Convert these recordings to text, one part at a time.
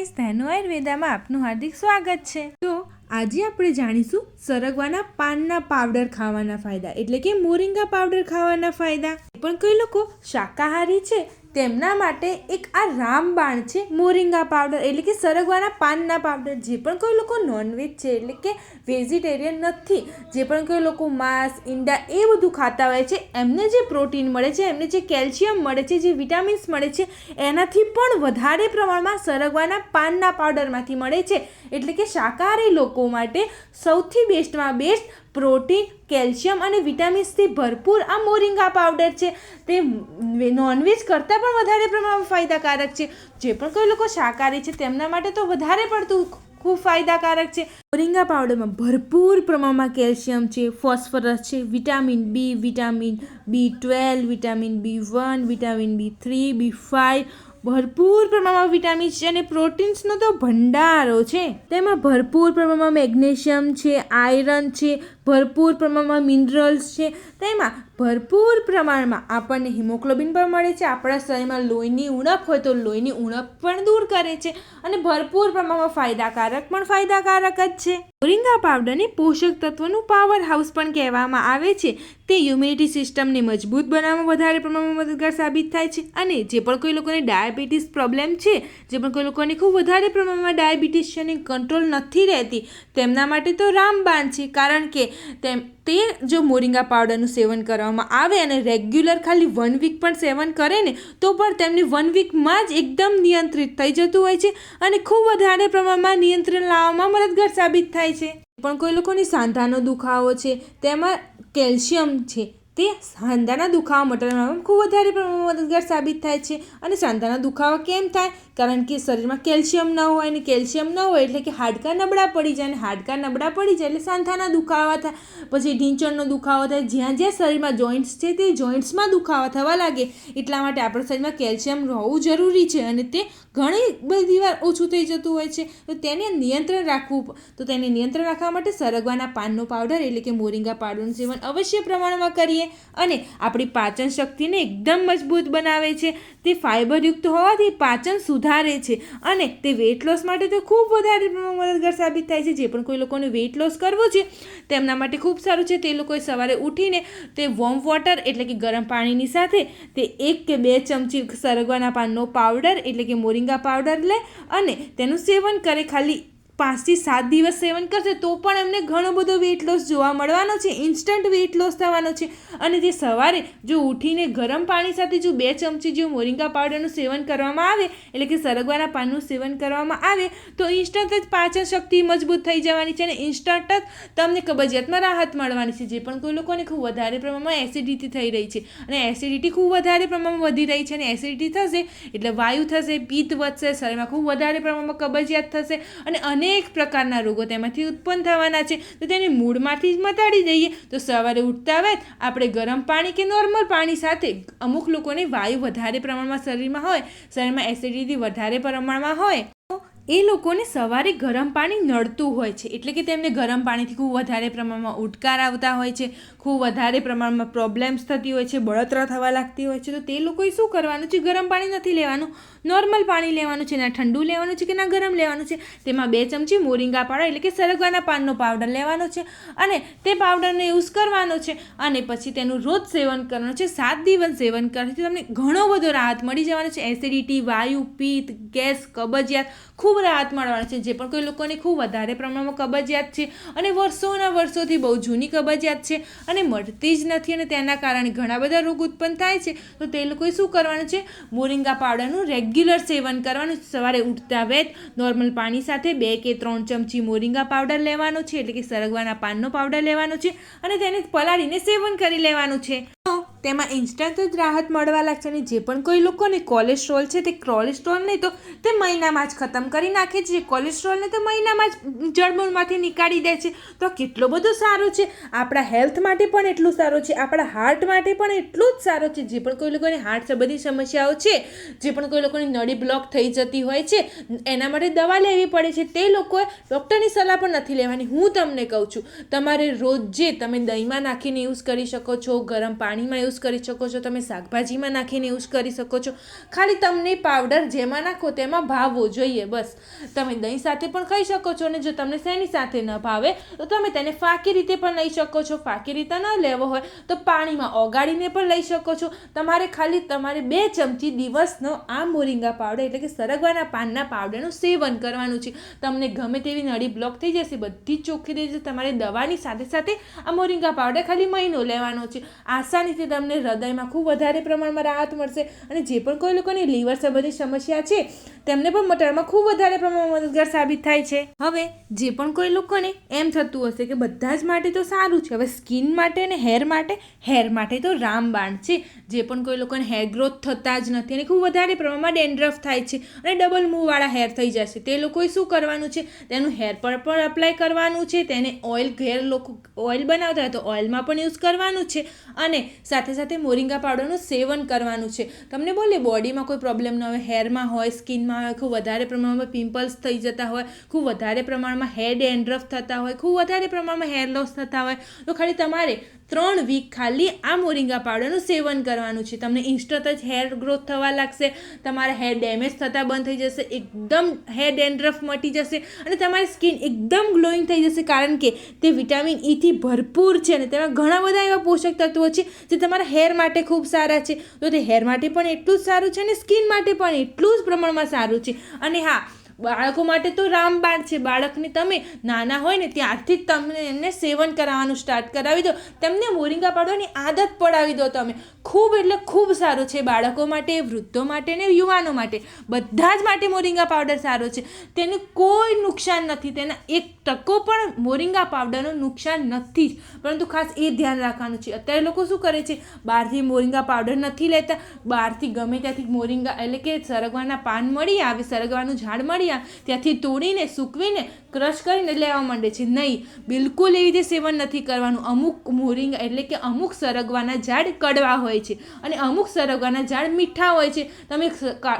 Guys Dhenu આયુર્વેદામાં આપનું હાર્દિક સ્વાગત છે. તો આજે આપણે જાણીશું સરગવાના પાનના પાવડર ખાવાના ફાયદા, એટલે કે મોરિંગા પાવડર ખાવાના ફાયદા. પણ કોઈ લોકો શાકાહારી છે તેમના માટે એક આ રામબાણ છે, મોરિંગા પાવડર. એટલે કે સરગવાના પાનના પાવડર, જે પણ કોઈ લોકો નોનવેજ છે, એટલે કે વેજીટેરિયન નથી. જે પણ કોઈ લોકો માંસ, ઈંડા એ બધું ખાતા હોય છે, એમને જે પ્રોટીન મળે છે, એમને જે કેલ્શિયમ મળે છે, જે વિટામિન્સ મળે છે, એનાથી પણ વધારે પ્રમાણમાં સરગવાના પાનના પાવડરમાંથી મળે છે. એટલે કે શાકાહારી લોકો માટે સૌથી બેસ્ટમાં બેસ્ટ પ્રોટીન, કેલ્શિયમ અને વિટામિન્સથી ભરપૂર આ મોરિંગા પાવડર છે. તે નોનવેજ કરતાં પણ વધારે પ્રમાણમાં ફાયદાકારક છે. જે પણ કોઈ લોકો શાકાહારી છે, તેમના માટે તો વધારે પડતું ખૂબ ફાયદાકારક છે. મોરિંગા પાવડરમાં ભરપૂર પ્રમાણમાં કેલ્શિયમ છે, ફોસ્ફરસ છે, vitamin B vitamin B twelve, vitamin B one, vitamin B three, B five ભરપૂર પ્રમાણમાં વિટામિન્સ છે અને પ્રોટીન્સનો તો ભંડારો છે. તેમાં ભરપૂર પ્રમાણમાં મેગ્નેશિયમ છે, આયરન છે, ભરપૂર પ્રમાણમાં મિનરલ્સ છે. તેમાં ભરપૂર પ્રમાણમાં આપણને હિમોગ્લોબિન પણ મળે છે. આપણા શરીરમાં લોહીની ઉણપ હોય તો લોહીની ઉણપ પણ દૂર કરે છે અને ભરપૂર પ્રમાણમાં ફાયદાકારક પણ ફાયદાકારક જ છે. મોરિંગા પાવડરને પોષક તત્વનું પાવર હાઉસ પણ કહેવામાં આવે છે. તે ઇમ્યુનિટી સિસ્ટમને મજબૂત બનાવવામાં વધારે પ્રમાણમાં મદદગાર સાબિત થાય છે અને જે પણ કોઈ લોકોને ડાયાબિટીસ પ્રોબ્લેમ છે, જે પણ કોઈ લોકોને ખૂબ વધારે પ્રમાણમાં ડાયાબિટીસ છે અને કંટ્રોલ નથી રહેતી, તેમના માટે તો રામબાણ છે. કારણ કે તેમ તે જો મોરિંગા પાવડરનું સેવન કરવામાં આવે અને રેગ્યુલર ખાલી વન વીક પણ સેવન કરે ને, તો પણ તેમને વન વીકમાં જ એકદમ નિયંત્રિત થઈ જતું હોય છે અને ખૂબ વધારે પ્રમાણમાં નિયંત્રણ લાવવામાં મદદગાર સાબિત થાય છે. પણ કોઈ લોકોની સાંધાનો દુખાવો છે, તેમાં કેલ્શિયમ છે તે સાંધાના દુખાવા મટાડવામાં ખૂબ વધારે પ્રમાણમાં મદદગાર સાબિત થાય છે. અને સાંધાના દુખાવા કેમ થાય? કારણ કે શરીરમાં કેલ્શિયમ ન હોય અને કેલ્શિયમ ન હોય એટલે કે હાડકાં નબળા પડી જાય અને હાડકા નબળા પડી જાય એટલે સાંધાના દુખાવા થાય પછી ઢીંચણનો દુખાવો થાય. જ્યાં જ્યાં શરીરમાં જોઈન્ટ્સ છે તે જોઈન્ટ્સમાં દુખાવા થવા લાગે. એટલા માટે આપણા શરીરમાં કેલ્શિયમ હોવું જરૂરી છે અને તે ઘણી બધી વાર ઓછું થઈ જતું હોય છે. તો તેને નિયંત્રણ રાખવું તો તેને નિયંત્રણ રાખવા માટે સરગવાના પાનનો પાવડર એટલે કે મોરિંગા પાવડરનું સેવન અવશ્ય પ્રમાણમાં કરીએ. અને આપણી પાચન શક્તિને એકદમ મજબૂત બનાવે છે. તે ફાઇબરયુક્ત હોવાથી પાચન સુધારે છે અને તે વેટ લોસ માટે તો ખૂબ વધારે મદદગાર સાબિત થાય છે. જે પણ કોઈ લોકોને વેટ લોસ કરવો છે, તેમના માટે ખૂબ સારું છે. તે લોકોએ સવારે ઉઠીને તે વોર્મ વોટર એટલે કે ગરમ પાણીની સાથે તે એક કે બે ચમચી સરગવાના પાનનો પાવડર એટલે કે મોરિંગા પાવડર લે અને તેનું સેવન કરે. ખાલી પાંચથી સાત દિવસ સેવન કરશે તો પણ એમને ઘણો બધો વેઇટ લોસ જોવા મળવાનો છે ઇન્સ્ટન્ટ વેઇટ લોસ થવાનો છે. અને જે સવારે જો ઉઠીને ગરમ પાણી સાથે જો બે ચમચી જો મોરિંગા પાવડરનું સેવન કરવામાં આવે, એટલે કે સરગવાના પાનનું સેવન કરવામાં આવે, તો ઇન્સ્ટન્ટ જ પાચન શક્તિ મજબૂત થઈ જવાની છે અને ઇન્સ્ટન્ટ જ તમને કબજિયાતમાં રાહત મળવાની છે. જે પણ કોઈ લોકોને ખૂબ વધારે પ્રમાણમાં એસિડિટી થઈ રહી છે અને એસિડિટી ખૂબ વધારે પ્રમાણમાં વધી રહી છે અને એસિડિટી થશે એટલે વાયુ થશે, પિત્ત વધશે, શરીરમાં ખૂબ વધારે પ્રમાણમાં કબજિયાત થશે અને અનેક અનેક પ્રકારના રોગો તેમાંથી ઉત્પન્ન થવાના છે. તો તેને મૂળમાંથી જ મટાડી દઈએ. તો સવારે ઉઠતા વેત આપણે ગરમ પાણી કે નોર્મલ પાણી સાથે અમુક લોકોને વાયુ વધારે પ્રમાણમાં શરીરમાં હોય, શરીરમાં એસિડિટી વધારે પ્રમાણમાં હોય એ લોકોને સવારે ગરમ પાણી નડતું હોય છે. એટલે કે તેમને ગરમ પાણીથી ખૂબ વધારે પ્રમાણમાં ઉડકાર આવતા હોય છે, ખૂબ વધારે પ્રમાણમાં પ્રોબ્લેમ્સ થતી હોય છે, બળતરા થવા લાગતી હોય છે. તો તે લોકોએ શું કરવાનું છે? ગરમ પાણી નથી લેવાનું. નોર્મલ પાણી લેવાનું છે ના ઠંડુ લેવાનું છે કે ના ગરમ લેવાનું છે? તેમાં બે ચમચી મોરિંગા પાવડર એટલે કે સરગવાના પાનનો પાવડર લેવાનો છે અને તે પાવડરને યુઝ કરવાનો છે અને પછી તેનું રોજ સેવન કરવાનું છે, સાત દિવસ સેવન કરવાથી તમને ઘણો બધો રાહત મળી જવાનો છે. એસિડિટી, વાયુ, પિત્ત, ગેસ, કબજિયાત ખૂબ રાહત મળવાની છે. જે પણ કોઈ લોકોને ખૂબ વધારે પ્રમાણમાં કબજિયાત છે અને વર્ષોના વર્ષોથી બહુ જૂની કબજિયાત છે અને મળતી જ નથી અને તેના કારણે ઘણા બધા રોગ ઉત્પન્ન થાય છે. તો તે લોકોએ શું કરવાનું છે? મોરિંગા પાવડરનું રેગ્યુલર સેવન કરવાનું સવારે ઉઠતા વેત નોર્મલ પાણી સાથે બે કે ત્રણ ચમચી મોરિંગા પાવડર લેવાનો છે. એટલે કે સરગવાના પાનનો પાવડર લેવાનો છે અને તેને પલાળીને સેવન કરી લેવાનું છે. તેમાં ઇન્સ્ટન્ટ જ રાહત મળવા લાગશે અને જે પણ કોઈ લોકોને કોલેસ્ટ્રોલ છે તે કોલેસ્ટ્રોલ નહીં તો તે મહિનામાં જ ખતમ કરી નાખે છે. કોલેસ્ટ્રોલને તો મહિનામાં જ જળમૂળમાંથી નીકાળી દે છે. તો કેટલો બધો સારો છે. આપણા હેલ્થ માટે પણ એટલું સારું છે. આપણા હાર્ટ માટે પણ એટલું જ સારું છે. જે પણ કોઈ લોકોને હાર્ટ સંબંધી સમસ્યાઓ છે, જે પણ કોઈ લોકોની નળી બ્લોક થઈ જતી હોય છે, એના માટે દવા લેવી પડે છે. તે લોકોએ ડૉક્ટરની સલાહ પણ નથી લેવાની. હું તમને કહું છું, તમારે રોજ તમે દહીંમાં નાખીને યુઝ કરી શકો છો, ગરમ પાણીમાં યુઝ યુઝ કરી શકો છો. તમે શાકભાજીમાં નાખીને યુઝ કરી શકો છો. ખાલી તમને પાવડર જેમાં નાખો તેમાં ભાવવો જોઈએ બસ. તમે દહીં સાથે પણ ખાઈ શકો છો અને જો તમને શેની સાથે ન ભાવે, તો તમે તેને ફાકી રીતે પણ લઈ શકો છો. ફાકી રીતે ન લેવો હોય, તો પાણીમાં ઓગાળીને પણ લઈ શકો છો. તમારે ખાલી તમારે બે ચમચી દિવસનો આ મોરિંગા પાવડર એટલે કે સરગવાના પાનના પાવડરનું સેવન કરવાનું છે. તમને ગમે તેવી નળી બ્લોક થઈ જશે, બધી ચોખ્ખી થઈ જશે, તમારે દવાની સાથે સાથે આ મોરિંગા પાવડર ખાલી મહિનો લેવાનો છે. આસાનીથી તમને હૃદયમાં ખૂબ વધારે પ્રમાણમાં રાહત મળશે અને જે પણ કોઈ લોકોની લીવર સંબંધિત સમસ્યા છે, તેમને પણ મટાડવામાં ખૂબ વધારે પ્રમાણમાં મદદગાર સાબિત થાય છે. હવે, જે પણ કોઈ લોકોને એમ થતું હશે કે બધા જ માટે તો સારું છે, હવે સ્કિન માટે અને હેર માટે હેર માટે તો રામબાણ છે. જે પણ કોઈ લોકોને હેર ગ્રોથ થતા જ નથી અને ખૂબ વધારે પ્રમાણમાં ડેન્ડ્રફ થાય છે અને ડબલ મૂવવાળા હેર થઈ જશે. તે લોકોએ શું કરવાનું છે? તેનું હેર પર પણ અપ્લાય કરવાનું છે, તેને ઓઇલ ઘેર લોકો, ઓઇલ બનાવતા હોય તો ઓઇલમાં પણ યુઝ કરવાનું છે અને સાથે સાથે સાથે મોરિંગા પાવડરનું સેવન કરવાનું છે. તમને બોલે, બોડીમાં કોઈ પ્રોબ્લેમ ન હોય હેરમાં હોય સ્કિનમાં હોય, ખૂબ વધારે પ્રમાણમાં પિમ્પલ્સ થઈ જતા હોય, ખૂબ વધારે પ્રમાણમાં હેર ડેન્ડ્રફ થતા હોય, ખૂબ વધારે પ્રમાણમાં હેર લોસ થતા હોય, તો ખાલી તમારે ત્રણ વીક ખાલી આ મોરિંગા પાવડરનું સેવન કરવાનું છે. તમને ઇન્સ્ટન્ટ જ હેર ગ્રોથ થવા લાગશે, તમારા હેર ડેમેજ થતા બંધ થઈ જશે, એકદમ હેર ડેન્ડ્રફ મટી જશે અને તમારી સ્કિન એકદમ ગ્લોઈંગ થઈ જશે કારણ કે તે વિટામિન ઈથી ભરપૂર છે અને તેમાં ઘણા બધા એવા પોષક તત્વો છે જે તમારા હેર માટે ખૂબ સારા છે. તો તે હેર માટે પણ એટલું જ સારું છે અને સ્કિન માટે પણ એટલું જ પ્રમાણમાં સારું છે. અને હા બાળકો માટે તો રામબાણ છે. બાળકને તમે નાના હોય ને ત્યારથી જ તમને એમને સેવન કરાવવાનું સ્ટાર્ટ કરાવી દો. તેમને મોરિંગા પાડવાની આદત પડાવી દો તમે. ખૂબ એટલે ખૂબ સારું છે. બાળકો માટે, વૃદ્ધો માટે ને યુવાનો માટે. બધા જ માટે મોરિંગા પાવડર સારો છે. તેનું કોઈ નુકસાન નથી. તેના એક ટકો પણ મોરિંગા પાવડરનું નુકસાન નથી જ. પરંતુ ખાસ એ ધ્યાન રાખવાનું છે. અત્યારે લોકો શું કરે છે? બહારથી મોરિંગા પાવડર નથી લેતા. બહારથી ગમે ત્યાંથી મોરિંગા એટલે કે સરગવાના પાન મળી આવે, સરગવાનું ઝાડ મળી આવે, ત્યાંથી તોડીને, સૂકવીને ક્રશ કરીને લેવા માંડે છે. નહીં, બિલકુલ એવી રીતે સેવન નથી કરવાનું. અમુક મોરિંગા એટલે કે અમુક સરગવાના ઝાડ કડવા હોય છે. અને અમુક સરગવાના ઝાડ મીઠા હોય છે. તમે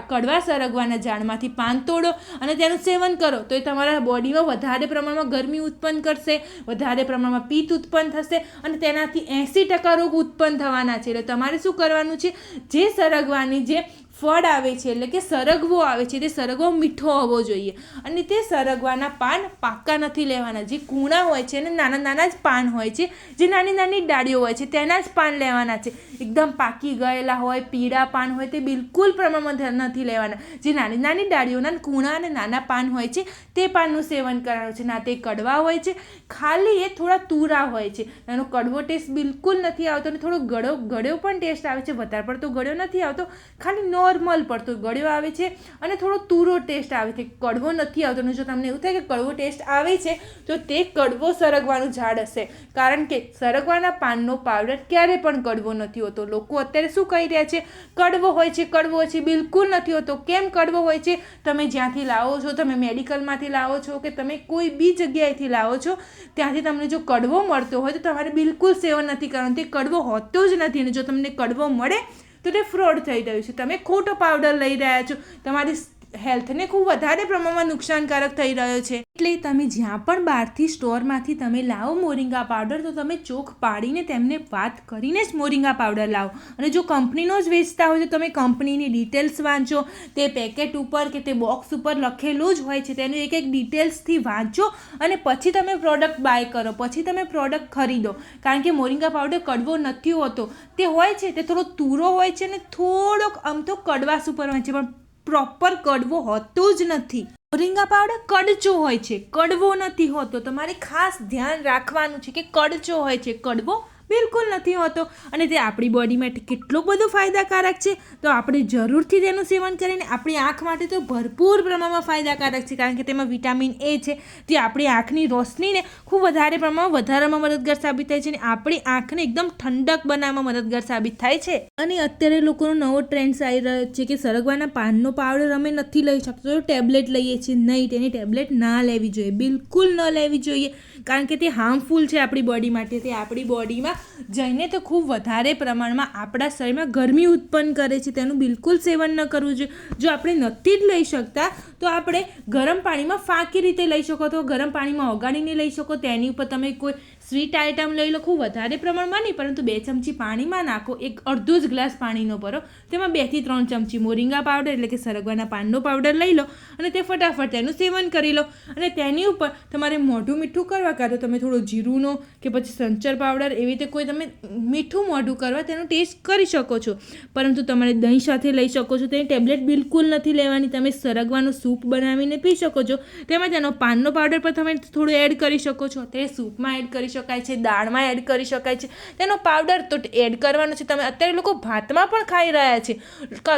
કડવા સરગવાના ઝાડમાંથી પાન તોડો અને તેનું સેવન કરો. તો એ તમારા બોડીમાં વધારે પ્રમાણમાં ગરમી ઉત્પન્ન કરશે, વધારે પ્રમાણમાં પિત્ત ઉત્પન્ન થશે અને તેનાથી એંસી ટકા રોગ ઉત્પન્ન થવાના છે. એટલે તમારે શું કરવાનું છે? જે સરગવાની જે ફળ આવે છે, એટલે કે સરગવો આવે છે, તે સરગવો મીઠો હોવો જોઈએ. અને તે સરગવાના પાન પાકા નથી લેવાના. જે કૂણા હોય છે અને નાના નાના જ પાન હોય છે, જે નાની નાની ડાળીઓ હોય છે, તેના જ પાન લેવાના છે. એકદમ પાકી ગયેલા હોય, પીળા પાન હોય, તે બિલકુલ પ્રમાણમાં નથી લેવાના. જે નાની નાની ડાળીઓના કૂણા અને નાના પાન હોય છે, તે પાનનું સેવન કરવાનું છે. ના, તે કડવા હોય છે, ખાલી એ થોડા તુરા હોય છે. એનો કડવો ટેસ્ટ બિલકુલ નથી આવતો અને થોડો ગળો ગળ્યો પણ ટેસ્ટ આવે છે. વધારે પડતો ગળ્યો નથી આવતો, ખાલી નોર્મલ પડતો ગળ્યો આવે છે અને થોડો તુરો ટેસ્ટ આવે છે. કડવો નથી આવતો અને જો તમને એવું થાય કે કડવો ટેસ્ટ આવે છે, તો તે કડવો સરગવાનું ઝાડ હશે. કારણ કે સરગવાના પાનનો પાવડર ક્યારે પણ કડવો નથી હોતો. લોકો અત્યારે શું કહી રહ્યા છે? કડવો હોય છે, કડવો હોય છે, બિલકુલ નથી હોતો. કેમ કડવો હોય છે? તમે જ્યાંથી લાવો છો, તમે મેડિકલમાંથી લાવો છો કે તમે કોઈ બી જગ્યાએથી લાવો છો, ત્યાંથી તમને જો કડવો મળતો હોય તો તમારે બિલકુલ સેવન નથી કરવાનું. તે કડવો હોતો જ નથી અને જો તમને કડવો મળે તો તે ફ્રોડ થઈ રહ્યું છે. તમે ખોટો પાવડર લઈ રહ્યા છો. તમારી હેલ્થને ખૂબ વધારે પ્રમાણમાં નુકસાનકારક થઈ રહ્યો છે. એટલે તમે જ્યાં પણ બહારથી સ્ટોરમાંથી તમે લાવો મોરિંગા પાવડર, તો તમે ચોખ પાડીને તેમને વાત કરીને જ મોરિંગા પાવડર લાવો. અને જો કંપનીનો જ વેચતા હોય, તો તમે કંપનીની ડિટેલ્સ વાંચો. તે પેકેટ ઉપર કે તે બોક્સ ઉપર લખેલું જ હોય છે, તેનું એક એક ડિટેલ્સથી વાંચો અને પછી તમે પ્રોડક્ટ બાય કરો, પછી તમે પ્રોડક્ટ ખરીદો. કારણ કે મોરિંગા પાવડર કડવો નથી હોતો. તે હોય છે, તે થોડો તૂરો હોય છે અને થોડોક આમ તો કડવાશ ઉપર હોય છે, પણ પ્રોપર કડવો હોતો જ નથી. મોરિંગા પાવડર કડચો હોય છે. કડવો નથી હોતો. તમારે ખાસ ધ્યાન રાખવાનું છે કે કડચો હોય છે. કડવો બિલકુલ નથી હોતો. અને તે આપણી બોડી માટે કેટલો બધો ફાયદાકારક છે. તો આપણે જરૂરથી તેનું સેવન કરીને આપણી આંખ માટે તો ભરપૂર પ્રમાણમાં ફાયદાકારક છે. કારણ કે તેમાં વિટામિન એ છે. તે આપણી આંખની રોશનીને ખૂબ વધારે પ્રમાણમાં વધારામાં મદદગાર સાબિત થાય છે. અને આપણી આંખને એકદમ ઠંડક બનાવવામાં મદદગાર સાબિત થાય છે. અને અત્યારે લોકોનો નવો ટ્રેન્ડ આવી રહ્યો છે કે સરગવાના પાનનો પાવડર અમે નથી લઈ શકતો. તો ટેબ્લેટ લઈએ છીએ. નહીં, તેની ટેબ્લેટ ના લેવી જોઈએ. બિલકુલ ન લેવી જોઈએ. કારણ કે તે હાર્મફુલ છે આપણી બોડી માટે. તે આપણી બોડીમાં જઈને તો ખૂબ વધારે પ્રમાણમાં આપણા શરીરમાં ગરમી ઉત્પન્ન કરે છે, તેનું બિલકુલ સેવન ન કરવું જોઈએ. જો આપણે નથી જ લઈ શકતા, તો આપણે ગરમ પાણીમાં ફાંકી રીતે લઈ શકો તો ગરમ પાણીમાં ઓગાળીને લઈ શકો. તેની ઉપર તમે કોઈ સ્વીટ આઇટમ લઈ લો, ખૂબ વધારે પ્રમાણમાં નહીં, પરંતુ બે ચમચી પાણીમાં નાખો, એક અડધો જ ગ્લાસ પાણીનો ભરો. તેમાં બેથી ત્રણ ચમચી મોરિંગા પાવડર, એટલે કે સરગવાના પાનનો પાવડર લઈ લો અને તે ફટાફટ તેનું સેવન કરી લો. અને તેની ઉપર તમારે મોઢું મીઠું કરવા કાં તો તમે થોડું જીરુંનો કે પછી સંચર પાવડર એવી રીતે કોઈ તમે મીઠું મોઢું કરવા તેનો ટેસ્ટ કરી શકો છો. પરંતુ તમારે દહીં સાથે લઈ શકો છો, તેની ટેબ્લેટ બિલકુલ નથી લેવાની. તમે સરગવાનો સૂપ બનાવીને પી શકો છો. તેમાં તેનો પાનનો પાવડર પણ તમે થોડું એડ કરી શકો છો. તે સૂપમાં એડ કરી શકાય છે, દાળમાં એડ કરી શકાય છે. તેનો પાવડર તો એડ કરવાનો છે. તમે અત્યારે લોકો ભાતમાં પણ ખાઈ રહ્યા છે.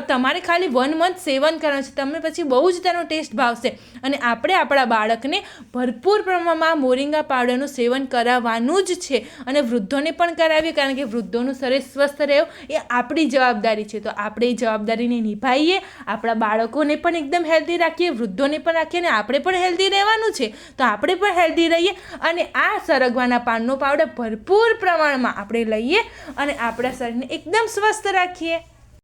તમારે ખાલી વન મંથ સેવન કરવાનું છે. તમને પછી બહુ જ તેનો ટેસ્ટ ભાવશે. અને આપણે આપણા બાળકને ભરપૂર પ્રમાણમાં મોરિંગા પાવડરનું સેવન કરાવવાનું જ છે. અને વૃદ્ધોને પણ કરાવીએ, કારણ કે વૃદ્ધોનું શરીર સ્વસ્થ રહેવું એ આપણી જવાબદારી છે. તો આપણે એ જવાબદારીને નિભાઈએ, આપણા બાળકોને પણ એકદમ હેલ્ધી રાખીએ, વૃદ્ધોને પણ રાખીએ, અને આપણે પણ હેલ્ધી રહેવાનું છે. તો આપણે પણ હેલ્ધી રહીએ. અને આ સરગવાના પાનનો પાવડર ભરપૂર પ્રમાણમાં આપણે લઈએ અને આપણા શરીરને એકદમ સ્વસ્થ રાખીએ.